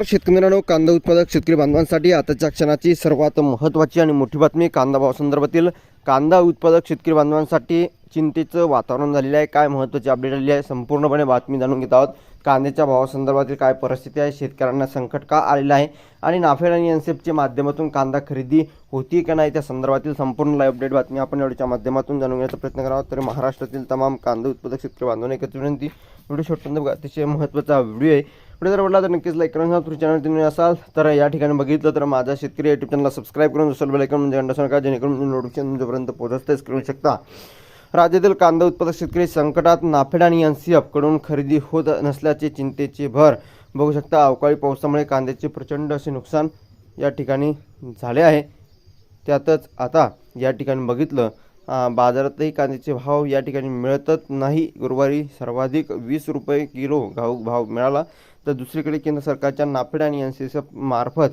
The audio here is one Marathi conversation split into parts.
शेतकरी मित्रांनो कांदा उत्पादक शेतकरी बांधवांसाठी आताच्या क्षणाची सर्वात महत्त्वाची आणि मोठी बातमी कांदा भावासंदर्भातील कांदा उत्पादक शेतकरी बांधवांसाठी चिंतेचं वातावरण झालेलं आहे. काय महत्त्वाची अपडेट आलेली आहे संपूर्णपणे बातमी जाणून घेत आहोत. कांद्याच्या भावासंदर्भातील काय परिस्थिती आहे? शेतकऱ्यांना संकट का आलेलं आहे? आणि नाफेड आणि एनसेफच्या माध्यमातून कांदा खरेदी होती का नाही? त्या संदर्भातील संपूर्ण लाईव्ह अपडेट बातमी आपण एवढ्याच्या माध्यमातून जाणून घेण्याचा प्रयत्न करावा तर महाराष्ट्रातील तमाम कांदा उत्पादक शेतकरी बांधवांना एकत्र विनंती व्हिडिओ शेवटपर्यंत बघा. अतिशय महत्त्वाचा व्हिडिओ आहे. पुढे जर आवडला तर नक्कीच लाईक करून तुम्ही चॅनल तुम्ही असाल तर या ठिकाणी बघितलं तर माझा शेतकरी युट्यूब चॅनलला सबस्क्राईब करून दुसरं बेलायकन म्हणजे अंडर का जेणेकरून नोटिफिकेशन तुमच्यापर्यंत पोहोचतेच करू शकता. राज्यातील कांदा उत्पादक शेतकरी संकटात नाफेड आणि एन सी एफकडून खरेदी होत नसल्याचे चिंतेचे भर. बघू शकता अवकाळी पावसामुळे कांद्याचे प्रचंड असे नुकसान या ठिकाणी झाले आहे. त्यातच आता या ठिकाणी बघितलं बाजारातही कांद्याचे भाव या ठिकाणी मिळतच नाही. गुरुवारी सर्वाधिक वीस रुपये किलो घाऊक भाव मिळाला. तर दुसरीकडे केंद्र सरकारच्या नाफेड आणि एन सी एस मार्फत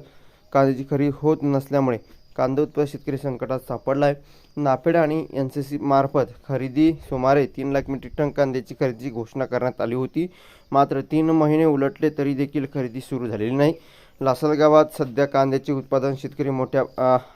कांद्याची खरेदी होत नसल्यामुळे कांदा उत्पादक शेतकरी संकटात सापडला आहे नाफेड आणि एन सी सी मार्फत खरेदी सुमारे तीन लाख मेट्रिक टन कांद्याची खरेदीची घोषणा करण्यात आली होती. मात्र तीन महिने उलटले तरी देखील खरेदी सुरू झालेली नाही. लासलगावात सध्या कांद्याचे उत्पादन शेतकरी मोठ्या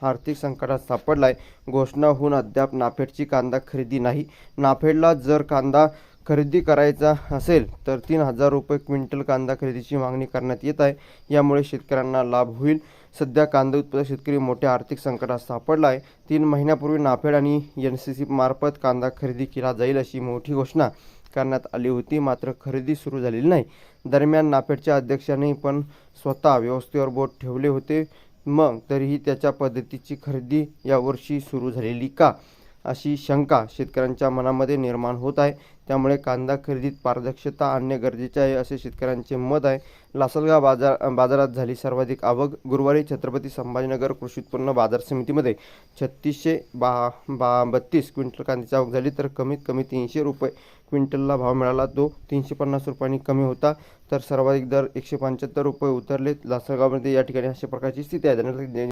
आर्थिक संकटात सापडला आहे घोषणा होऊन अद्याप नाफेडची कांदा खरेदी नाही. नाफेडला जर कांदा खरेदी करायचा असेल तर तीन हजार रुपये क्विंटल कांदा खरेदीची मागणी करण्यात येत आहे. यामुळे शेतकऱ्यांना लाभ होईल. सध्या कांदा उत्पादक शेतकरी मोठ्या आर्थिक संकटात सापडला आहे. तीन महिन्यापूर्वी नाफेड आणि एन सी सी मार्फत कांदा खरेदी केला जाईल अशी मोठी घोषणा करण्यात आली होती. मात्र खरेदी सुरू झालेली नाही. दरम्यान नाफेडच्या अध्यक्षांनी पण स्वतः व्यवस्थेवर बोट ठेवले होते. मग तरीही त्याच्या पद्धतीची खरेदी यावर्षी सुरू झालेली का? अशी शंका शेतकऱ्यांच्या मनामध्ये निर्माण होत आहे. त्यामुळे कांदा खरेदीत पारदर्शकता आणणे गरजेचे आहे असे शेतकऱ्यांचे मत आहे. लासलगाव बाजार बाजारात झाली सर्वाधिक आवक गुरुवारी छत्रपती संभाजीनगर कृषी उत्पन्न बाजार समितीमध्ये छत्तीसशे बा बा बत्तीस क्विंटल कांद्याची आवक झाली तर कमीत कमी तीनशे रुपये क्विंटलला भाव मिळाला. तो तीनशे पन्नास रुपयांनी कमी होता. तर सर्वाधिक दर एकशे पंच्याहत्तर रुपये उतरले. लासलगावमध्ये या ठिकाणी अशा प्रकारची स्थिती आहे.